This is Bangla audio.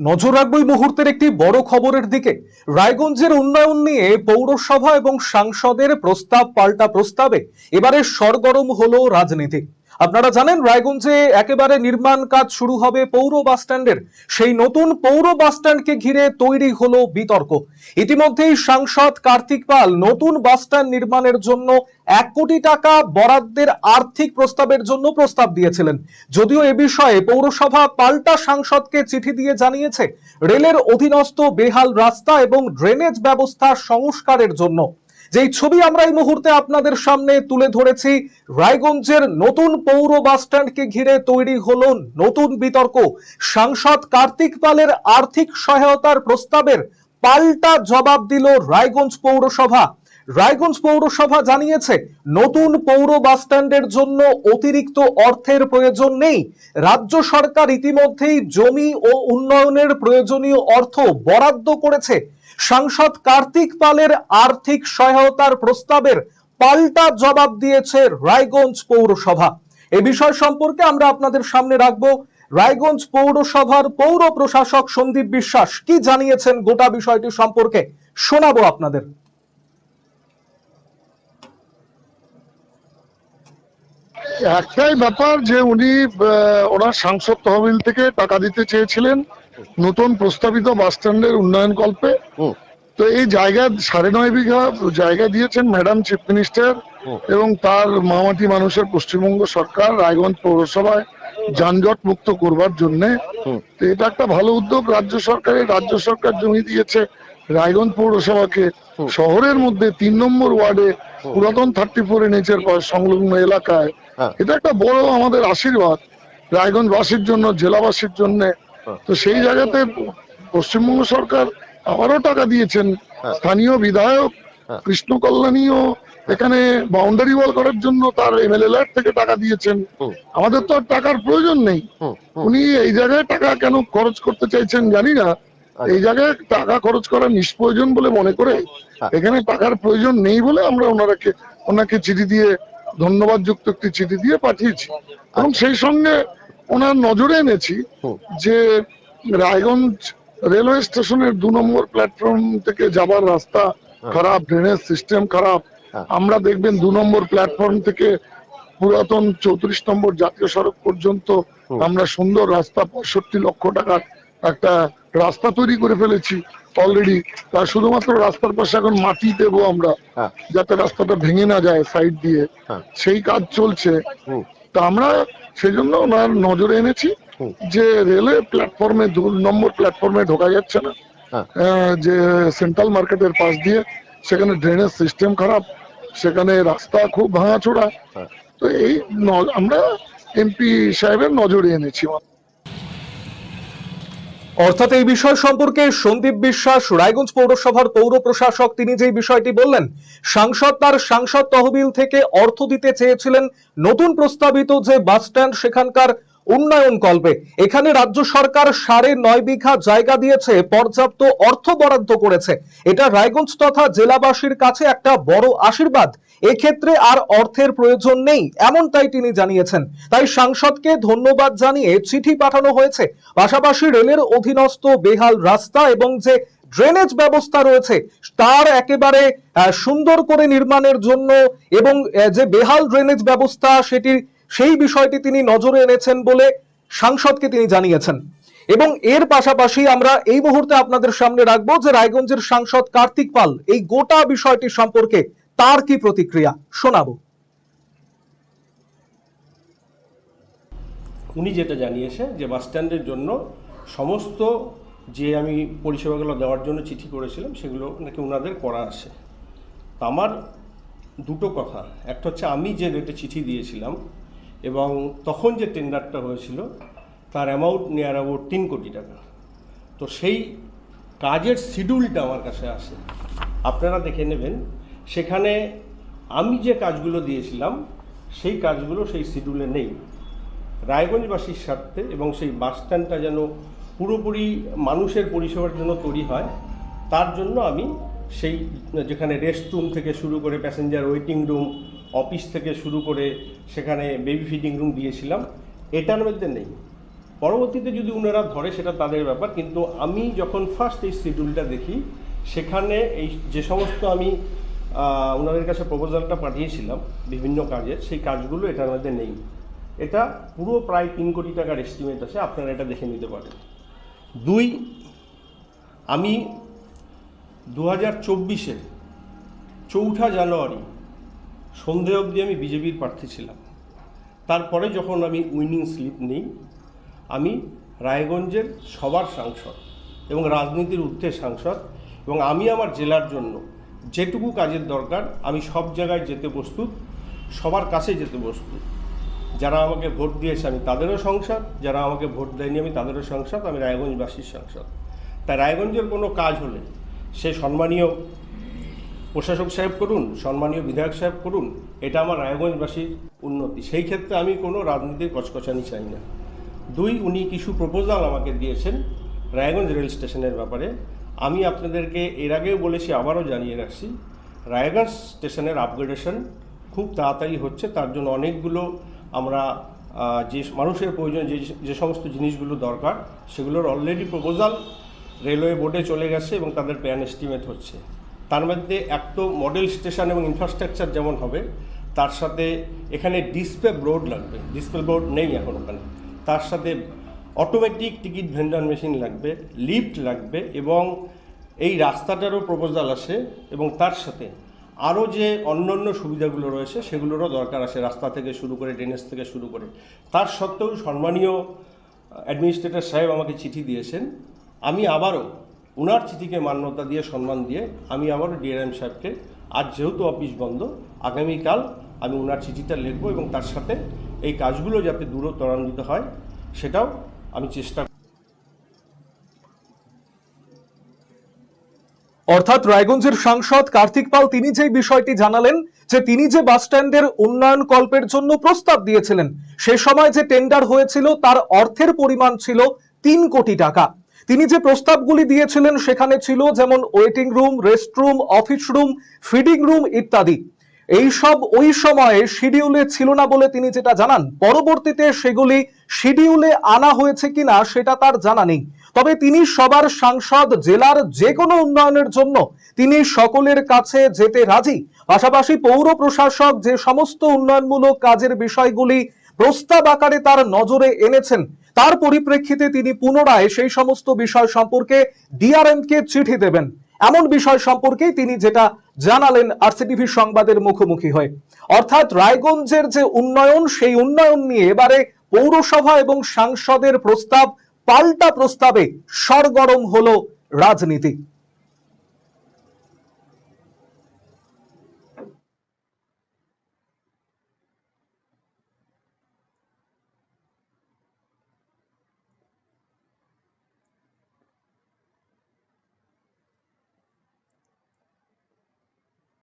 নজর রাখব এই মুহূর্তের একটি বড় খবরের দিকে। রায়গঞ্জের উন্নয়ন নিয়ে পৌরসভা এবং সাংসদের প্রস্তাব, পাল্টা প্রস্তাবে। এবারে সরগরম হলো রাজনীতি। আপনারা জানেন, রায়গঞ্জে একেবারে নির্মাণ কাজ শুরু হবে পৌর বাস স্ট্যান্ডের। সেই নতুন পৌর বাস স্ট্যান্ডকে ঘিরে তৈরি হলো বিতর্ক। ইতিমধ্যেই সাংসদ কার্তিক পাল নতুন বাস স্ট্যান্ড নির্মাণের জন্য এক কোটি টাকা বরাদ্দের আর্থিক প্রস্তাবের জন্য প্রস্তাব দিয়েছিলেন। যদিও এ বিষয়ে পৌরসভা পাল্টা সাংসদকে চিঠি দিয়ে জানিয়েছে, রেলের অধীনস্থ বেহাল রাস্তা এবং ড্রেনেজ ব্যবস্থা সংস্কারের জন্য। যেই ছবি আমরা এই মুহূর্তে আপনাদের সামনে তুলে ধরেছি, রায়গঞ্জের নতুন পৌর বাস স্ট্যান্ডকে ঘিরে তৈরি হলো নতুন বিতর্ক। সাংসদ কার্তিক পালের আর্থিক সহায়তার প্রস্তাবের পাল্টা জবাব দিল রায়গঞ্জ পৌরসভা। রায়গঞ্জ পৌরসভা জানিয়েছে, নতুন পৌর বাস স্ট্যান্ডের জন্য অতিরিক্ত অর্থের প্রয়োজন নেই। রাজ্য সরকার ইতিমধ্যেই জমি ও উন্নয়নের প্রয়োজনীয় অর্থ বরাদ্দ করেছে। সাংসদ কার্তিক পালের আর্থিক সহায়তার প্রস্তাবের পাল্টা জবাব দিয়েছে রায়গঞ্জ পৌরসভা। এ বিষয় সম্পর্কে আমরা আপনাদের সামনে রাখব। রায়গঞ্জ পৌরসভার পৌর প্রশাসক সন্দীপ বিশ্বাস কি জানিয়েছেন গোটা বিষয়টি সম্পর্কে শোনাবো আপনাদের। একটাই ব্যাপার যে উনি ওনার সাংসদ তহবিল থেকে টাকা দিতে চেয়েছিলেন নতুন প্রস্তাবিত বাস স্ট্যান্ডের উন্নয়ন কল্পে। তো এই জায়গা সাড়ে নয় বিঘা জায়গা দিয়েছেন ম্যাডাম চিফ মিনিস্টার এবং তার মামাটি মানুষের পশ্চিমবঙ্গ সরকার রায়গঞ্জ পৌরসভায় যানজট মুক্ত করবার জন্য। তো এটা একটা ভালো উদ্যোগ রাজ্য সরকারের রাজ্য সরকার জমি দিয়েছে রায়গঞ্জ পৌরসভাকে শহরের মধ্যে তিন নম্বর ওয়ার্ডে পুরাতন থার্টি ফোর এনএচের সংলগ্ন এলাকায় হ্যাঁ। এটা একটা বড় আমাদের আশীর্বাদ রায়গঞ্জবাসীর জন্য জেলাবাসীর জন্য তো সেই জায়গাতে পশ্চিমবঙ্গ সরকার আবারও টাকা দিয়েছেন হ্যাঁ। স্থানীয় বিধায়ক হ্যাঁ। কৃষ্ণ কল্যাণীও এখানে বাউন্ডারি ওয়াল করার জন্য তার এমএলএ থেকে টাকা দিয়েছেন আমাদের তো আর টাকার প্রয়োজন নেই। উনি এই জায়গায় টাকা কেন খরচ করতে চাইছেন জানি না এই জায়গায় টাকা খরচ করা নিষ্প্রয়োজন বলে মনে করে হ্যাঁ। এখানে টাকার প্রয়োজন নেই বলে আমরা ওনারাকে ওনাকে চিঠি দিয়ে ধন্যবাদ যুক্ত একটি চিঠি দিয়ে পাঠিয়েছি। এবং সেই সঙ্গে ওনার নজরে এনেছি যে রায়গঞ্জ রেলওয়ে স্টেশনের দু নম্বর প্ল্যাটফর্ম থেকে যাবার রাস্তা খারাপ ড্রেনেজ সিস্টেম খারাপ। হ্যাঁ। আমরা দেখবেন দু নম্বর প্ল্যাটফর্ম থেকে পুরাতন চৌত্রিশ নম্বর জাতীয় সড়ক পর্যন্ত আমরা সুন্দর রাস্তা পঁয়ষট্টি লক্ষ টাকার একটা রাস্তা তৈরি করে ফেলেছি অলরেডি তার শুধুমাত্র রাস্তার পাশে এখন মাটি দেবো আমরা হ্যাঁ। যাতে রাস্তাটা ভেঙে না যায় সাইড দিয়ে। হ্যাঁ। সেই কাজ চলছে। তা আমরা সেই জন্য ওনার নজরে এনেছি যে রেলওয়ে প্ল্যাটফর্মে দু নম্বর প্ল্যাটফর্মে ঢোকা যাচ্ছে না। হ্যাঁ। যে সেন্ট্রাল মার্কেটের পাশ দিয়ে। সেখানে ড্রেনেজ সিস্টেম খারাপ। সেখানে রাস্তা খুব ভাঙাচোরা। হ্যাঁ। তো এই আমরা এমপি সাহেবের নজরে এনেছি। অর্থাৎ এই বিষয় সম্পর্কে সন্দীপ বিশ্বাস, রায়গঞ্জ পৌরসভার পৌর প্রশাসক, তিনি যেই বিষয়টি বললেন, সাংসদ তার সাংসদ তহবিল থেকে অর্থ দিতে চেয়েছিলেন। নতুন প্রস্তাবিত যে বাস স্ট্যান্ড সেখানকার উন্নয়ন কল্পে। এখানে রাজ্য সরকার সাড়ে নয় বিঘা জায়গা দিয়েছে, পর্যাপ্ত অর্থ বরাদ্দ করেছে। এটা রায়গঞ্জ তথা জেলাবাসীর কাছে একটা বড় আশীর্বাদ। এক্ষেত্রে আর অর্থের প্রয়োজন নেই, এমনটাই তিনি জানিয়েছেন। তাই সাংসদকে ধন্যবাদ জানিয়ে চিঠি পাঠানো হয়েছে। পাশাপাশি রেলের অধীনস্থ বেহাল রাস্তা এবং যে ড্রেনেজ ব্যবস্থা রয়েছে, তার একেবারে সুন্দর করে নির্মাণের জন্য এবং যে বেহাল ড্রেনেজ ব্যবস্থা সেটি সেই বিষয়টি তিনি নজরে এনেছেন বলে সাংসদকে তিনি জানিয়েছেন। এবং এর পাশাপাশি আমরা এই মুহূর্তে আপনাদের সামনে রাখব যে রায়গঞ্জের সাংসদ কার্তিক পাল এই গোটা বিষয়টি সম্পর্কে তার কি প্রতিক্রিয়া শোনাবো। উনি যেটা জানিয়েছে যে বাস স্ট্যান্ডের জন্য সমস্ত যে আমি পরিষেবাগুলো দেওয়ার জন্য চিঠি করেছিলাম সেগুলো নাকি ওনাদের করা আছে। আমার দুটো কথা। একটা হচ্ছে আমি যে রেটে চিঠি দিয়েছিলাম এবং তখন যে টেন্ডারটা হয়েছিল, তার অ্যামাউন্ট নিয়ার অ্যাবাউট তিন কোটি টাকা। তো সেই কাজের শিডিউলটা আমার কাছে আসে। আপনারা দেখে নেবেন, সেখানে আমি যে কাজগুলো দিয়েছিলাম, সেই কাজগুলো সেই শিডিউলে নেই। রায়গঞ্জবাসীর স্বার্থে এবং সেই বাস স্ট্যান্ডটা যেন পুরোপুরি মানুষের পরিষেবার জন্য তৈরি হয়, তার জন্য আমি সেই, যেখানে রেস্ট রুম থেকে শুরু করে প্যাসেঞ্জার ওয়েটিং রুম অফিস থেকে শুরু করে সেখানে বেবি ফিডিং রুম দিয়েছিলাম। এটার মধ্যে নেই। পরবর্তীতে যদি ওনারা ধরে, সেটা তাদের ব্যাপার। কিন্তু আমি যখন ফার্স্ট এই শিডিউলটা দেখি, সেখানে এই যে সমস্ত আমি ওনাদের কাছে প্রপোজালটা পাঠিয়েছিলাম বিভিন্ন কাজের, সেই কাজগুলো এটার মধ্যে নেই। এটা পুরো প্রায় তিন কোটি টাকার এস্টিমেট আছে। আপনারা এটা দেখে নিতে পারেন। দুই, আমি দু হাজার চব্বিশের চৌঠা জানুয়ারি সন্ধে অবধি আমি বিজেপির প্রার্থী ছিলাম। তারপরে যখন আমি উইনিং স্লিপ নিই, আমি রায়গঞ্জের সবার সাংসদ এবং রাজনীতির ঊর্ধ্বের সাংসদ এবং আমি আমার জেলার জন্য যেটুকু কাজের দরকার, আমি সব জায়গায় যেতে প্রস্তুত, সবার কাছে যেতে প্রস্তুত। যারা আমাকে ভোট দিয়েছে আমি তাদেরও সংসদ, যারা আমাকে ভোট দেয়নি আমি তাদেরও সংসদ, আমি রায়গঞ্জবাসীর সংসদ। তাই রায়গঞ্জের কোনো কাজ হলে সে সম্মানীয় প্রশাসক সাহেব করুন, সম্মানীয় বিধায়ক সাহেব করুন, এটা আমার রায়গঞ্জবাসীর উন্নতি। সেই ক্ষেত্রে আমি কোনো রাজনীতির কচকচানি চাই না। দুই, উনি কিছু প্রপোজাল আমাকে দিয়েছেন রায়গঞ্জ রেল স্টেশনের ব্যাপারে। আমি আপনাদেরকে এর আগেও বলেছি, আবারও জানিয়ে রাখছি, রায়গঞ্জ স্টেশনের আপগ্রেডেশন খুব তাড়াতাড়ি হচ্ছে। তার জন্য অনেকগুলো আমরা যে মানুষের প্রয়োজন, যে যে সমস্ত জিনিসগুলো দরকার, সেগুলোর অলরেডি প্রপোজাল রেলওয়ে বোর্ডে চলে গেছে এবং তাদের প্ল্যান এস্টিমেট হচ্ছে। তার মধ্যে এক তো মডেল স্টেশন এবং ইনফ্রাস্ট্রাকচার যেমন হবে, তার সাথে এখানে ডিসপ্লে বোর্ড লাগবে। ডিসপ্লে বোর্ড নেই এখন ওখানে। তার সাথে অটোমেটিক টিকিট ভেন্ডার মেশিন লাগবে লিফট লাগবে এবং এই রাস্তাটারও প্রপোজাল আসে এবং তার সাথে আরও যে অন্য অন্য সুবিধাগুলো রয়েছে, সেগুলোরও দরকার আছে রাস্তা থেকে শুরু করে ড্রেনেজ থেকে শুরু করে। তার সত্ত্বেও সম্মানীয় অ্যাডমিনিস্ট্রেটর সাহেব আমাকে চিঠি দিয়েছেন আমি আবারও ওনার চিঠিকে মান্যতা দিয়ে, সম্মান দিয়ে আমি আবারও ডিআরএম সাহেবকে, আজ যেহেতু অফিস বন্ধ, আগামীকাল আমি ওনার চিঠিটা লিখব এবং তার সাথে এই কাজগুলো যাতে দূর ত্বরান্বিত হয়, সেটাও আমি চেষ্টা অর্থাৎ রায়গঞ্জের সাংসদ কার্তিক পাল তিনি যে বিষয়টি জানালেন, যে তিনি যে বাস স্ট্যান্ডের উন্নয়ন কল্পের জন্য প্রস্তাব দিয়েছিলেন, সে সময় যে টেন্ডার হয়েছিল তার অর্থের পরিমাণ ছিল তিন কোটি টাকা। তিনি যে প্রস্তাবগুলি দিয়েছিলেন সেখানে ছিল যেমন waiting room restroom office room feeding room ইত্যাদি। এই সব ওই সময়ে শিডিউলে ছিল না বলে তিনি যেটা জানান, পরবর্তীতে সেগুলি শিডিউলে আনা হয়েছে কিনা সেটা তার জানা নেই। তবে তিনি সবার সাংসদ, জেলার যে কোনো উন্নয়নের জন্য তিনি সকলের কাছে যেতে রাজি। পাশাপাশি পৌর প্রশাসক যে সমস্ত উন্নয়নমূলক কাজের বিষয়গুলি প্রস্তাব আকারে তার নজরে এনেছেন। তার পরিপ্রেক্ষিতে তিনি পুনরায় সেই সমস্ত বিষয় সম্পর্কে ডিআরএম কে চিঠি দেবেন। এমন বিষয় সম্পর্কেই তিনি যেটা জানালেন আরসিটিভি সংবাদের মুখোমুখি হয়ে। অর্থাৎ রায়গঞ্জের যে উন্নয়ন, সেই উন্নয়ন নিয়ে এবারে পৌরসভা এবং সাংসদের প্রস্তাব, পাল্টা প্রস্তাবে সরগরম হলো রাজনীতি।